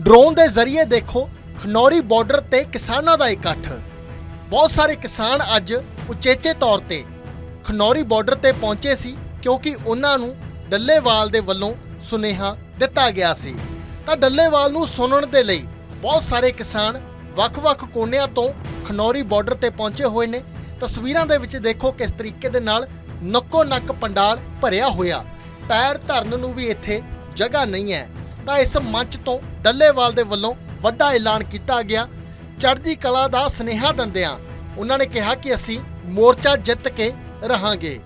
Drone ਦੇ ਜ਼ਰੀਏ ਦੇਖੋ, ਖਨੌਰੀ ਬਾਰਡਰ ਤੇ ਕਿਸਾਨਾਂ ਦਾ ਇਕੱਠ ਬਹੁਤ ਸਾਰੇ ਕਿਸਾਨ ਅੱਜ ਉਚੇਚੇ ਤੌਰ ਤੇ ਖਨੌਰੀ ਬਾਰਡਰ ਤੇ ਪਹੁੰਚੇ ਸੀ, ਕਿਉਂਕਿ ਉਹਨਾਂ ਨੂੰ ਡੱਲੇਵਾਲ ਦੇ ਵੱਲੋਂ ਸੁਨੇਹਾ ਦਿੱਤਾ ਗਿਆ ਸੀ। ਤਾਂ ਡੱਲੇਵਾਲ ਨੂੰ ਸੁਣਨ ਦੇ ਲਈ ਬਹੁਤ ਸਾਰੇ ਕਿਸਾਨ ਵੱਖ-ਵੱਖ ਕੋਨਿਆਂ ਤੋਂ ਖਨੌਰੀ ਬਾਰਡਰ ਤੇ ਪਹੁੰਚੇ ਹੋਏ ਨੇ। ਤਸਵੀਰਾਂ ਦੇ ਵਿੱਚ ਦੇਖੋ ਕਿਸ ਤਰੀਕੇ ਦੇ ਨਾਲ ਨੱਕੋ ਨੱਕ ਪੰਡਾਲ ਭਰਿਆ ਹੋਇਆ। ਪੈਰ ਧਰਨ ਨੂੰ ਵੀ ਇੱਥੇ ਜਗ੍ਹਾ ਨਹੀਂ ਹੈ। ਤਾਂ ਇਸ ਮੰਚ ਤੋਂ ਡੱਲੇਵਾਲ ਦੇ ਵੱਲੋਂ ਵੱਡਾ ਐਲਾਨ ਕੀਤਾ ਗਿਆ। ਚੜ੍ਹਦੀ ਕਲਾ ਦਾ ਸਨੇਹਾ ਦਿੰਦਿਆਂ ਉਹਨਾਂ ਨੇ ਕਿਹਾ ਕਿ ਅਸੀਂ ਮੋਰਚਾ ਜਿੱਤ ਕੇ ਰਹਾਂਗੇ।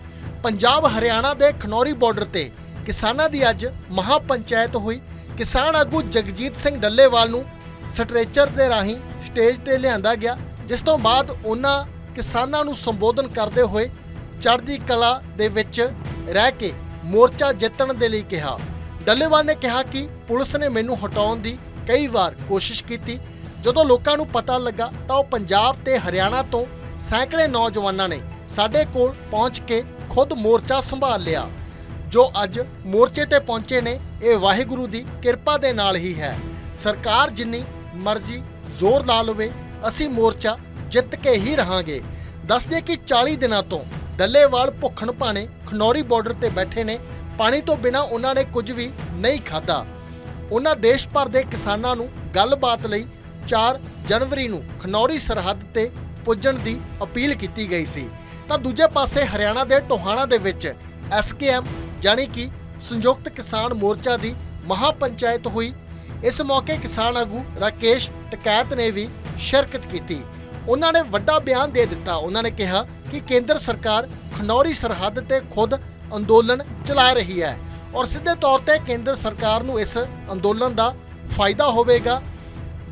ਪੰਜਾਬ ਹਰਿਆਣਾ ਦੇ ਖਨੌਰੀ ਬਾਰਡਰ ਤੇ ਕਿਸਾਨਾਂ ਦੀ ਅੱਜ ਮਹਾ ਪੰਚਾਇਤ ਹੋਈ। ਕਿਸਾਨ ਆਗੂ ਜਗਜੀਤ ਸਿੰਘ ਡੱਲੇਵਾਲ ਨੂੰ ਸਟ੍ਰੈਚਰ ਦੇ ਰਾਹੀਂ ਸਟੇਜ ਤੇ ਲਿਆਂਦਾ ਗਿਆ, ਜਿਸ ਤੋਂ ਬਾਅਦ ਉਹਨਾਂ ਕਿਸਾਨਾਂ ਨੂੰ ਸੰਬੋਧਨ ਕਰਦੇ ਹੋਏ ਚੜ੍ਹਦੀ ਕਲਾ ਦੇ ਵਿੱਚ ਰਹਿ ਕੇ ਮੋਰਚਾ ਜਿੱਤਣ ਦੇ ਲਈ ਕਿਹਾ। ਡੱਲੇਵਾਲ ਨੇ ਕਿਹਾ ਕਿ ਪੁਲਿਸ ਨੇ ਮੈਨੂੰ ਹਟਾਉਣ ਦੀ ਕਈ ਵਾਰ ਕੋਸ਼ਿਸ਼ ਕੀਤੀ। ਜਦੋਂ ਲੋਕਾਂ ਨੂੰ ਪਤਾ ਲੱਗਾ ਤਾਂ ਉਹ ਪੰਜਾਬ ਤੇ ਹਰਿਆਣਾ ਤੋਂ ਸੈਂਕੜੇ ਨੌਜਵਾਨਾਂ ਨੇ ਸਾਡੇ ਕੋਲ ਪਹੁੰਚ ਕੇ ਖੁਦ ਮੋਰਚਾ ਸੰਭਾਲ ਲਿਆ। ਜੋ ਅੱਜ ਮੋਰਚੇ ਤੇ ਪਹੁੰਚੇ ਨੇ, ਇਹ ਵਾਹਿਗੁਰੂ ਦੀ ਕਿਰਪਾ ਦੇ ਨਾਲ ਹੀ ਹੈ। ਸਰਕਾਰ ਜਿੰਨੀ ਮਰਜ਼ੀ ਜ਼ੋਰ ਲਾ ਲਵੇ, ਅਸੀਂ ਮੋਰਚਾ ਜਿੱਤ ਕੇ ਹੀ ਰਹਾਂਗੇ। ਦੱਸਦੇ ਕਿ 40 ਦਿਨਾਂ ਤੋਂ ਡੱਲੇਵਾਲ ਭੁੱਖਣ ਭਾਣੇ ਖਨੌਰੀ ਬਾਰਡਰ ਤੇ ਬੈਠੇ ਨੇ ਪਾਣੀ ਤੋਂ ਬਿਨਾ ਉਹਨਾਂ ਨੇ ਕੁਝ ਵੀ ਨਹੀਂ ਖਾਧਾ। ਉਹਨਾਂ ਦੇਸ਼ ਭਰ ਦੇ ਕਿਸਾਨਾਂ ਨੂੰ ਗੱਲਬਾਤ ਲਈ 4 ਜਨਵਰੀ ਨੂੰ ਖਨੌਰੀ ਸਰਹੱਦ ਤੇ ਪੁੱਜਣ ਦੀ ਅਪੀਲ ਕੀਤੀ ਗਈ ਸੀ। ਤਾਂ ਦੂਜੇ ਪਾਸੇ ਹਰਿਆਣਾ ਦੇ ਟੋਹਾਣਾ ਦੇ ਵਿੱਚ ਐਸਕੇਐਮ ਯਾਨੀ ਕਿ ਸੰਯੁਕਤ ਕਿਸਾਨ ਮੋਰਚਾ ਦੀ ਮਹਾ ਪੰਚਾਇਤ ਹੋਈ। ਇਸ ਮੌਕੇ ਕਿਸਾਨ ਆਗੂ ਰਾਕੇਸ਼ ਟਕੈਤ ਨੇ ਵੀ ਸ਼ਿਰਕਤ ਕੀਤੀ। ਉਹਨਾਂ ਨੇ ਵੱਡਾ ਬਿਆਨ ਦੇ ਦਿੱਤਾ। ਉਹਨਾਂ ਨੇ ਕਿਹਾ ਕਿ ਕੇਂਦਰ ਸਰਕਾਰ ਖਨੌਰੀ ਸਰਹੱਦ ਤੇ ਖੁਦ ਅੰਦੋਲਨ ਚਲਾ ਰਹੀ ਹੈ ਔਰ ਸਿੱਧੇ ਤੌਰ ਤੇ ਕੇਂਦਰ ਸਰਕਾਰ ਨੂੰ ਇਸ ਅੰਦੋਲਨ ਦਾ ਫਾਇਦਾ ਹੋਵੇਗਾ।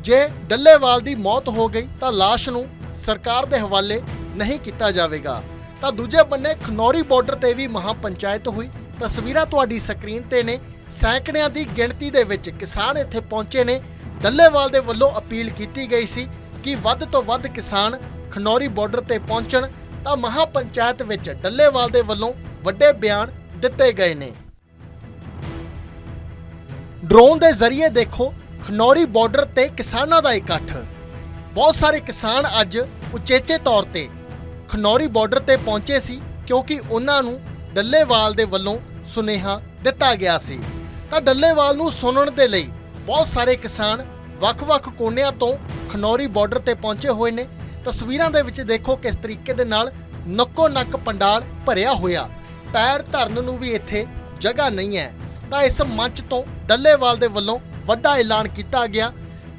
ਜੇ ਡੱਲੇਵਾਲ ਦੀ ਮੌਤ ਹੋ ਗਈ ਤਾਂ ਲਾਸ਼ ਨੂੰ ਸਰਕਾਰ ਦੇ ਹਵਾਲੇ ਨਹੀਂ ਕੀਤਾ ਜਾਵੇਗਾ। ਤਾਂ ਦੂਜੇ ਬੰਨੇ ਖਨੌਰੀ ਬਾਰਡਰ ਤੇ ਵੀ ਮਹਾ ਪੰਚਾਇਤ ਹੋਈ। ਤਸਵੀਰਾਂ ਤੁਹਾਡੀ ਸਕਰੀਨ ਤੇ ਨੇ। ਸੈਂਕੜਿਆਂ ਦੀ ਗਿਣਤੀ ਦੇ ਵਿੱਚ ਕਿਸਾਨ ਇੱਥੇ ਪਹੁੰਚੇ ਨੇ। ਡੱਲੇਵਾਲ ਦੇ ਵੱਲੋਂ ਅਪੀਲ ਕੀਤੀ ਗਈ ਸੀ ਕਿ ਵੱਧ ਤੋਂ ਵੱਧ ਕਿਸਾਨ ਖਨੌਰੀ ਬਾਰਡਰ ਤੇ ਪਹੁੰਚਣ। ਤਾਂ ਮਹਾ ਪੰਚਾਇਤ ਵਿੱਚ ਡੱਲੇਵਾਲ ਦੇ ਵੱਲੋਂ ਵੱਡੇ ਬਿਆਨ ਦਿੱਤੇ ਗਏ ਨੇ। ਡਰੋਨ ਦੇ ਜ਼ਰੀਏ ਦੇਖੋ, ਖਨੌਰੀ ਬਾਰਡਰ ਤੇ ਕਿਸਾਨਾਂ ਦਾ ਇਕੱਠ। ਬਹੁਤ ਸਾਰੇ ਕਿਸਾਨ ਅੱਜ ਉਚੇਚੇ ਤੌਰ ਤੇ ਖਨੌਰੀ ਬਾਰਡਰ ਤੇ ਪਹੁੰਚੇ ਸੀ, ਕਿਉਂਕਿ ਉਹਨਾਂ ਨੂੰ ਡੱਲੇਵਾਲ ਦੇ ਵੱਲੋਂ ਸੁਨੇਹਾ ਦਿੱਤਾ ਗਿਆ ਸੀ। ਤਾਂ ਡੱਲੇਵਾਲ ਨੂੰ ਸੁਣਨ ਦੇ ਲਈ ਬਹੁਤ ਸਾਰੇ ਕਿਸਾਨ ਵੱਖ-ਵੱਖ ਕੋਨਿਆਂ ਤੋਂ ਖਨੌਰੀ ਬਾਰਡਰ ਤੇ ਪਹੁੰਚੇ ਹੋਏ ਨੇ। ਤਸਵੀਰਾਂ ਦੇ ਵਿੱਚ ਦੇਖੋ ਕਿਸ ਤਰੀਕੇ ਦੇ ਨਾਲ ਨੱਕੋ ਨੱਕ ਪੰਡਾਲ ਭਰਿਆ ਹੋਇਆ। ਪੈਰ ਧਰਨ ਨੂੰ ਵੀ ਇੱਥੇ ਜਗ੍ਹਾ ਨਹੀਂ ਹੈ। ਤਾਂ ਇਸ ਮੰਚ ਤੋਂ ਡੱਲੇਵਾਲ ਦੇ ਵੱਲੋਂ ਵੱਡਾ ਐਲਾਨ ਕੀਤਾ ਗਿਆ।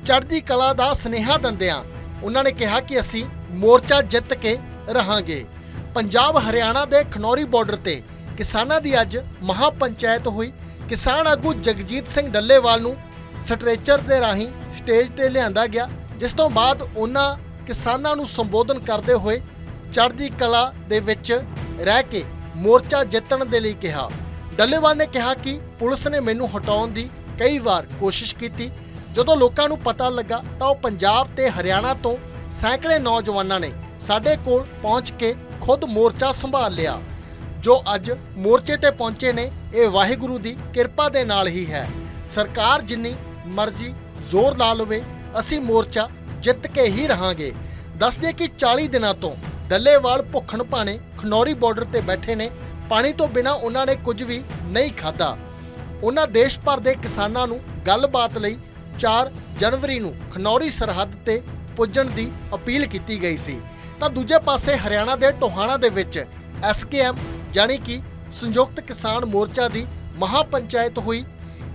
ਚੜ੍ਹਦੀ ਕਲਾ ਦਾ ਸਨੇਹਾ ਦਿੰਦਿਆਂ ਉਹਨਾਂ ਨੇ ਕਿਹਾ ਕਿ ਅਸੀਂ ਮੋਰਚਾ ਜਿੱਤ ਕੇ ਰਹਾਂਗੇ। ਪੰਜਾਬ ਹਰਿਆਣਾ ਦੇ ਖਨੌਰੀ ਬਾਰਡਰ ਤੇ ਕਿਸਾਨਾਂ ਦੀ ਅੱਜ ਮਹਾ ਪੰਚਾਇਤ ਹੋਈ। ਕਿਸਾਨ ਆਗੂ ਜਗਜੀਤ ਸਿੰਘ ਡੱਲੇਵਾਲ ਨੂੰ ਸਟ੍ਰੈਚਰ ਦੇ ਰਾਹੀਂ ਸਟੇਜ ਤੇ ਲਿਆਂਦਾ ਗਿਆ, ਜਿਸ ਤੋਂ ਬਾਅਦ ਉਹਨਾਂ ਕਿਸਾਨਾਂ ਨੂੰ ਸੰਬੋਧਨ ਕਰਦੇ ਹੋਏ ਚੜ੍ਹਦੀ ਕਲਾ ਦੇ ਵਿੱਚ ਰਹਿ ਕੇ ਮੋਰਚਾ ਜਿੱਤਣ ਦੇ ਲਈ ਕਿਹਾ। ਡੱਲੇਵਾਲ ਨੇ ਕਿਹਾ ਕਿ ਪੁਲਿਸ ਨੇ ਮੈਨੂੰ ਹਟਾਉਣ ਦੀ ਕਈ ਵਾਰ ਕੋਸ਼ਿਸ਼ ਕੀਤੀ। ਜਦੋਂ ਲੋਕਾਂ ਨੂੰ ਪਤਾ ਲੱਗਾ ਤਾਂ ਉਹ ਪੰਜਾਬ ਤੇ ਹਰਿਆਣਾ ਤੋਂ ਸੈਂਕੜੇ ਨੌਜਵਾਨਾਂ ਨੇ ਸਾਡੇ ਕੋਲ ਪਹੁੰਚ ਕੇ ਖੁਦ ਮੋਰਚਾ ਸੰਭਾਲ ਲਿਆ। ਜੋ ਅੱਜ ਮੋਰਚੇ ਤੇ ਪਹੁੰਚੇ ਨੇ, ਇਹ ਵਾਹਿਗੁਰੂ ਦੀ ਕਿਰਪਾ ਦੇ ਨਾਲ ਹੀ ਹੈ। ਸਰਕਾਰ ਜਿੰਨੀ ਮਰਜ਼ੀ ਜ਼ੋਰ ਲਾ ਲਵੇ, ਅਸੀਂ ਮੋਰਚਾ ਜਿੱਤ ਕੇ ਹੀ ਰਹਾਂਗੇ। ਦੱਸਦੇ ਕਿ 40 ਦਿਨਾਂ ਤੋਂ ਡੱਲੇਵਾਲ ਭੁੱਖਣ ਭਾਣੇ ਖਨੌਰੀ ਬਾਰਡਰ ਤੇ ਬੈਠੇ ਨੇ। ਪਾਣੀ ਤੋਂ ਬਿਨਾ ਉਹਨਾਂ ਨੇ ਕੁਝ ਵੀ ਨਹੀਂ ਖਾਧਾ। ਉਹਨਾਂ ਦੇਸ਼ ਭਰ ਦੇ ਕਿਸਾਨਾਂ ਨੂੰ ਗੱਲਬਾਤ ਲਈ 4 ਜਨਵਰੀ ਨੂੰ ਖਨੌਰੀ ਸਰਹੱਦ ਤੇ ਪੁੱਜਣ ਦੀ ਅਪੀਲ ਕੀਤੀ ਗਈ ਸੀ। ਤਾਂ ਦੂਜੇ ਪਾਸੇ ਹਰਿਆਣਾ ਦੇ ਟੋਹਾਣਾ ਦੇ ਵਿੱਚ ਐਸਕੇਐਮ ਯਾਨੀ ਕਿ ਸੰਯੁਕਤ ਕਿਸਾਨ ਮੋਰਚਾ ਦੀ ਮਹਾ ਪੰਚਾਇਤ ਹੋਈ।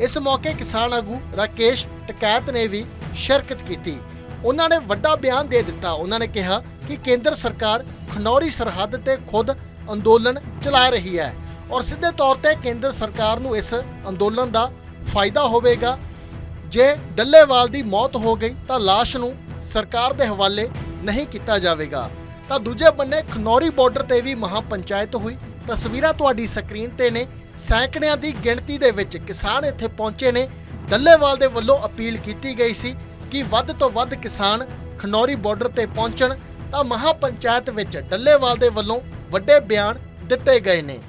ਇਸ ਮੌਕੇ ਕਿਸਾਨ ਆਗੂ ਰਾਕੇਸ਼ ਟਕੈਤ ਨੇ ਵੀ ਸ਼ਿਰਕਤ ਕੀਤੀ। ਉਹਨਾਂ ਨੇ ਵੱਡਾ ਬਿਆਨ ਦੇ ਦਿੱਤਾ। ਉਹਨਾਂ ਨੇ ਕਿਹਾ ਕਿ ਕੇਂਦਰ ਸਰਕਾਰ ਖਨੌਰੀ ਸਰਹੱਦ ਤੇ ਖੁਦ ਅੰਦੋਲਨ ਚਲਾ ਰਹੀ ਹੈ ਔਰ ਸਿੱਧੇ ਤੌਰ ਤੇ ਕੇਂਦਰ ਸਰਕਾਰ ਨੂੰ ਇਸ ਅੰਦੋਲਨ ਦਾ ਫਾਇਦਾ ਹੋਵੇਗਾ। ਜੇ ਡੱਲੇਵਾਲ ਦੀ ਮੌਤ ਹੋ ਗਈ ਤਾਂ ਲਾਸ਼ ਨੂੰ ਸਰਕਾਰ ਦੇ ਹਵਾਲੇ ਨਹੀਂ ਕੀਤਾ ਜਾਵੇਗਾ। ਤਾਂ ਦੂਜੇ ਬੰਨੇ ਖਨੌਰੀ ਬਾਰਡਰ ਤੇ ਵੀ ਮਹਾ ਪੰਚਾਇਤ ਹੋਈ। ਤਸਵੀਰਾਂ ਤੁਹਾਡੀ ਸਕਰੀਨ ਤੇ ਨੇ। ਸੈਂਕੜਿਆਂ ਦੀ ਗਿਣਤੀ ਦੇ ਵਿੱਚ ਕਿਸਾਨ ਇੱਥੇ ਪਹੁੰਚੇ ਨੇ। ਡੱਲੇਵਾਲ ਦੇ ਵੱਲੋਂ ਅਪੀਲ ਕੀਤੀ ਗਈ ਸੀ ਕਿ ਵੱਧ ਤੋਂ ਵੱਧ ਕਿਸਾਨ ਖਨੌਰੀ ਬਾਰਡਰ ਤੇ ਪਹੁੰਚਣ। ਤਾਂ ਮਹਾ ਪੰਚਾਇਤ ਵਿੱਚ ਡੱਲੇਵਾਲ ਦੇ ਵੱਲੋਂ ਵੱਡੇ ਬਿਆਨ ਦਿੱਤੇ ਗਏ ਨੇ।